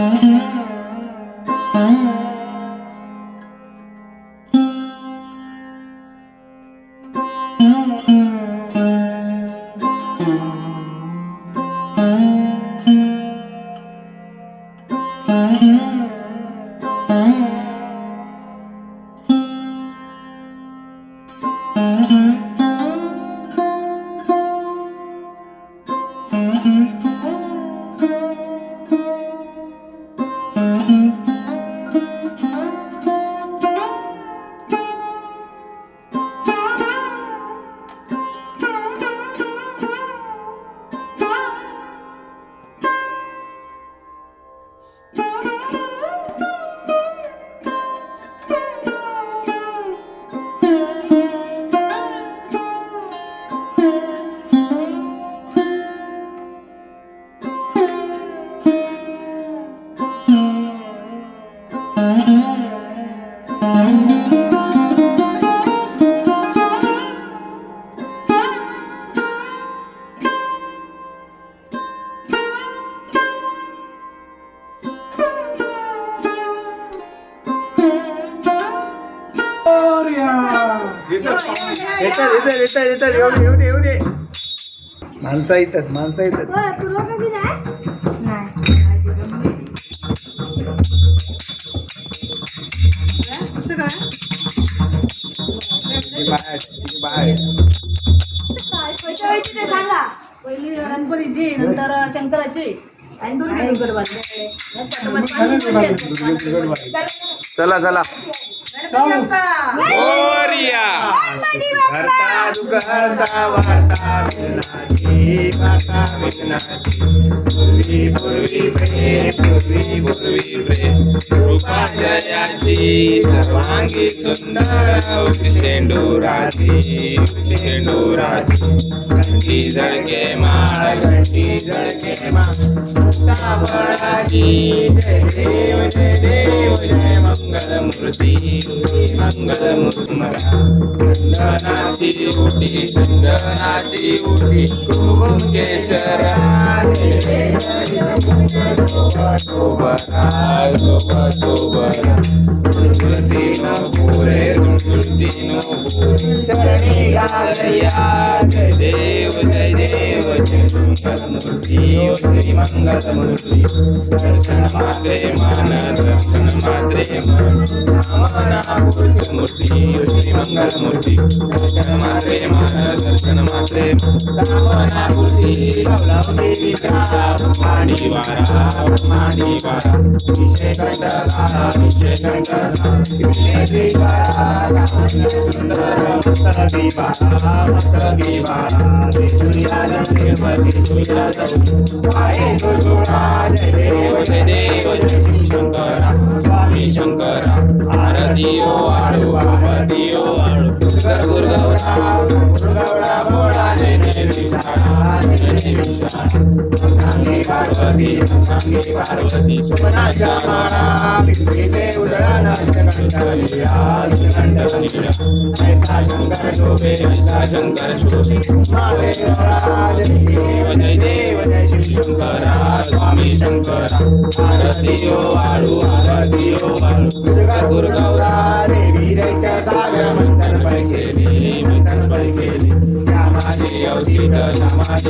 Mm-hmm. येतात येतात येतात येऊ दे येऊ दे येऊ दे माणसं येतात. माणसं येतात ती बाहेर ती बाहेर. पहिली गणपतीची नंतर शंकराची. आणि दुर्गा चला चला. मोरया करता दुखहर्ता वार्ता वार्ता पूर्वी पूर्वी पूर्वी पूर्वी कृपा जयाची सर्वांगी सुंदर शेंडुराची शेंडुराची घंटी जळके माळ घंटी जळके माळ सावळाची जय देव जय देव ಶಿವನೇ ಮಂಗಲ ಮೂರ್ತಿ ಮಂಗಲ ಮುರ್ಮರ ಚಂದನಾಚಿ ಊಟಿ ಚಂದನಾಚಿ ಊಟಿ ಓಂ ಕೇಶರ ಶೋಭರ ಶೋಭ ಶೋಭರ ದುರ್ಮೃತಿ ನೂರೆ ದುರ್ಮೃತಿ ನೂರೆ ಚರಣಿ ಗಾಲಯ ಜಯ ದೇವ ಜಯ ದೇವ देव जय मंगल मूर्ती श्री मंगल मूर्ती दर्शन मात्रे मन दर्शन मात्रे मन कामना मूर्ती श्री मंगल वारा ब्रह्मांडी वारा विषय कंडला ಆರತಿಯೋ ಆಳು ಆರತಿಯೋ ಆಳು ಗೌಡ ಗೌಡ अंगांगी पार्वती अंगांगी पार्वती सुमनाच्या माळा पिंपरीचे उदळा नाशकंठलीला कंठलीला ऐसा शंकर शोभे ऐसा शंकर शोभे मावे राज देव जय देव जय शिव शंकरा स्वामी शंकरा आरती ओ आळू आरती ओ आळू दुर्गा गुरगौरा देवी दैत्य सागर मंथन परिकेली मंथन परिकेली या अवचित या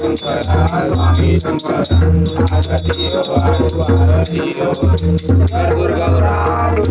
शंकरा स्वामी शंकरा आरती ओ आळू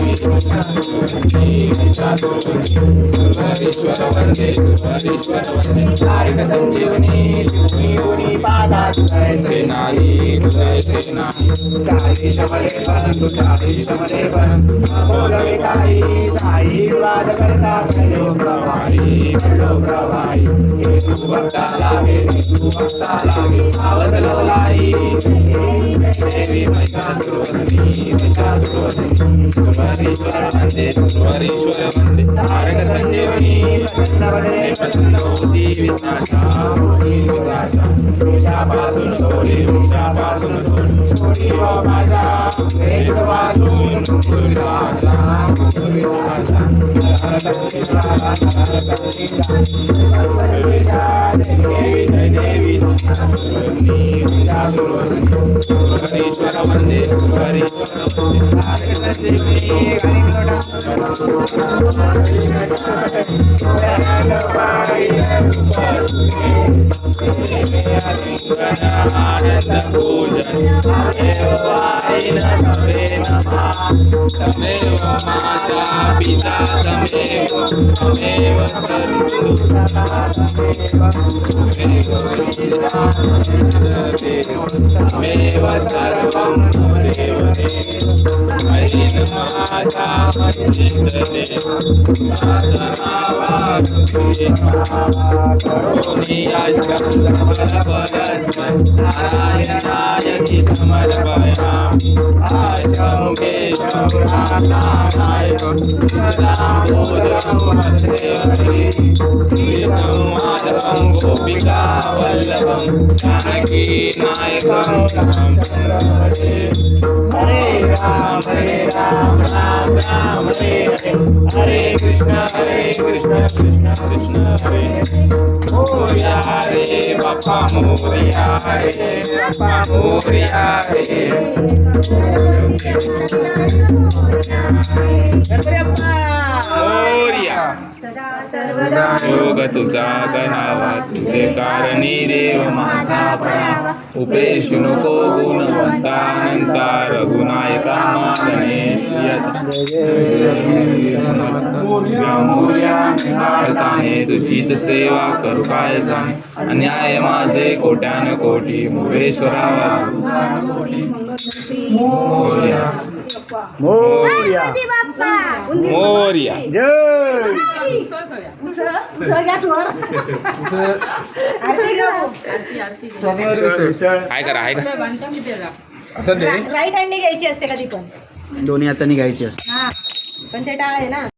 सुरेश्वर वंदे सुरेश्वर वंदे तारिक संजीवनी योनी पादा तुझे नाही तुझे नाही चाळीसमध्ये परंतु चाळीसमध्ये परंतु बोलवे साई वाद करता पडलो प्रवाही पडलो प्रवाही हे भक्ता लागे हे भक्ता लागे आवसलो देवी मैसा सुरवंती मैसा सुरवंती सुरवरीश्वर वंदे तारक संजीवनी प्रसन्न होती वृक्षापासून वृक्षापासून भाषा दुर्गाशा दुर्गाशा देवी जय देवी सुरेश्वर वंदे Thank you. आनंद पूजन देवाय नवेन नमः तमेव माता पिता तमेव तमेव तमेव सर्वं तमेव हरि माता चिन्तने नारायणाय समर्पयामि आचं केशं नारायणाय सदामोदरं सेवते श्रीतं माधवं गोपिका वल्लभं जानकी नायकं रामचन्द्रहरे हरे राम हरे Ram Ram Ram Hare Hare Hare Krishna, Hare Krishna, Krishna Krishna, Hare Moriya Hare, Bapa Moriya Hare, Bapa Moriya Hare. Hare Krishna, Hare Krishna, Krishna Krishna, Hare सर्वदा योग तुझा गणावा तुझे कारणी देव माझा प्रणावा उपेश नको गुणवंतानंता रघुनायका मा गणेश भारताने तुझीच सेवा करू काय जाणे? अन्याय माझे कोट्यान कोटी मुळेश्वरावा मोरया. मोर्या. मोरया जय. काय करा. आहे का राईट हँडनी घ्यायची असते कधी पण. दोन्ही हाताने घ्यायची असते. हा. पण ते टाळ आहे ना.